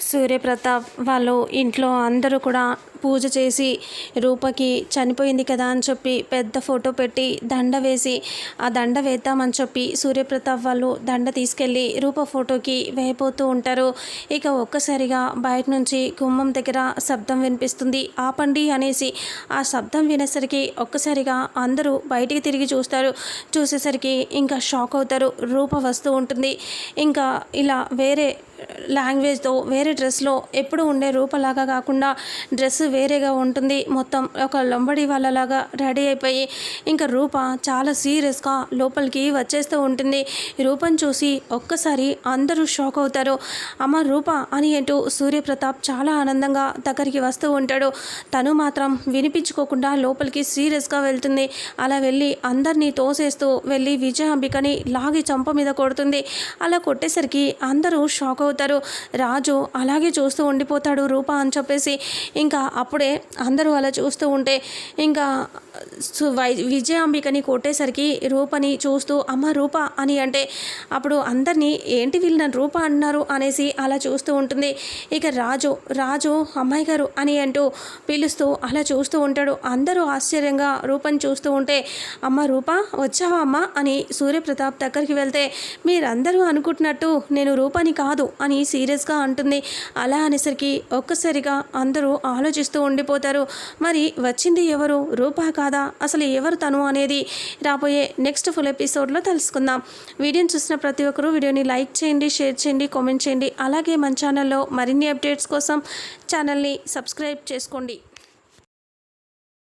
సూర్యప్రతాప్ వాళ్ళు ఇంట్లో అందరూ కూడా పూజ చేసి రూపకి చనిపోయింది కదా అని చెప్పి పెద్ద ఫోటో పెట్టి దండ వేసి ఆ దండ వేద్దామని చెప్పి సూర్యప్రతాప్ వాళ్ళు దండ తీసుకెళ్ళి రూప ఫోటోకి వేయబోతూ ఉంటారు. ఇక ఒక్కసారిగా బయట నుంచి గుమ్మం దగ్గర శబ్దం వినిపిస్తుంది. ఆపండి అనేసి ఆ శబ్దం వినేసరికి ఒక్కసారిగా అందరూ బయటికి తిరిగి చూస్తారు. చూసేసరికి ఇంకా షాక్ అవుతారు. రూప వస్తూ ఉంటుంది. ఇంకా ఇలా వేరే లాంగ్వేజ్తో వేరే డ్రెస్లో ఎప్పుడు ఉండే రూపలాగా కాకుండా డ్రెస్ వేరేగా ఉంటుంది. మొత్తం ఒక లొంబడి వాళ్ళలాగా రెడీ అయిపోయి ఇంకా రూప చాలా సీరియస్గా లోపలికి వచ్చేస్తూ ఉంటుంది. రూపం చూసి ఒక్కసారి అందరూ షాక్ అవుతారు. అమ్మ రూప అని అంటూ సూర్యప్రతాప్ చాలా ఆనందంగా దగ్గరికి వస్తూ ఉంటాడు. తను మాత్రం వినిపించుకోకుండా లోపలికి సీరియస్గా వెళ్తుంది. అలా వెళ్ళి అందరినీ తోసేస్తూ వెళ్ళి విజయాంబికని లాగి చంప మీద కొడుతుంది. అలా కొట్టేసరికి అందరూ షాక్ అవుతారు రాజు అలాగే చూస్తూ ఉండిపోతాడు రూప అని చెప్పేసి. ఇంకా అప్పుడే అందరూ అలా చూస్తూ ఉంటే ఇంకా వై విజయాంబికని కొట్టేసరికి రూపని చూస్తూ అమ్మ రూప అని అంటే అప్పుడు అందరినీ ఏంటి వీళ్ళు నన్ను రూప అన్నారు అనేసి అలా చూస్తూ ఉంటుంది. ఇక రాజు రాజు అమ్మాయి గారు అని అంటూ పిలుస్తూ అలా చూస్తూ ఉంటాడు. అందరూ ఆశ్చర్యంగా రూపని చూస్తూ ఉంటే అమ్మ రూప వచ్చావా అమ్మ అని సూర్యప్రతాప్ దగ్గరికి వెళ్తే మీరందరూ అనుకుంటున్నట్టు నేను రూపని కాదు అని సీరియస్గా అంటుంది. అలా అనేసరికి ఒక్కసారిగా అందరూ ఆలోచిస్తూ ఉండిపోతారు. మరి వచ్చింది ఎవరు? రూపా కాదా? అసలు ఎవరు తను అనేది రాబోయే నెక్స్ట్ ఫుల్ ఎపిసోడ్లో తెలుసుకుందాం. వీడియోని చూసిన ప్రతి ఒక్కరూ వీడియోని లైక్ చేయండి షేర్ చేయండి కామెంట్ చేయండి. అలాగే మన ఛానల్లో మరిన్ని అప్డేట్స్ కోసం ఛానల్ని సబ్స్క్రైబ్ చేసుకోండి.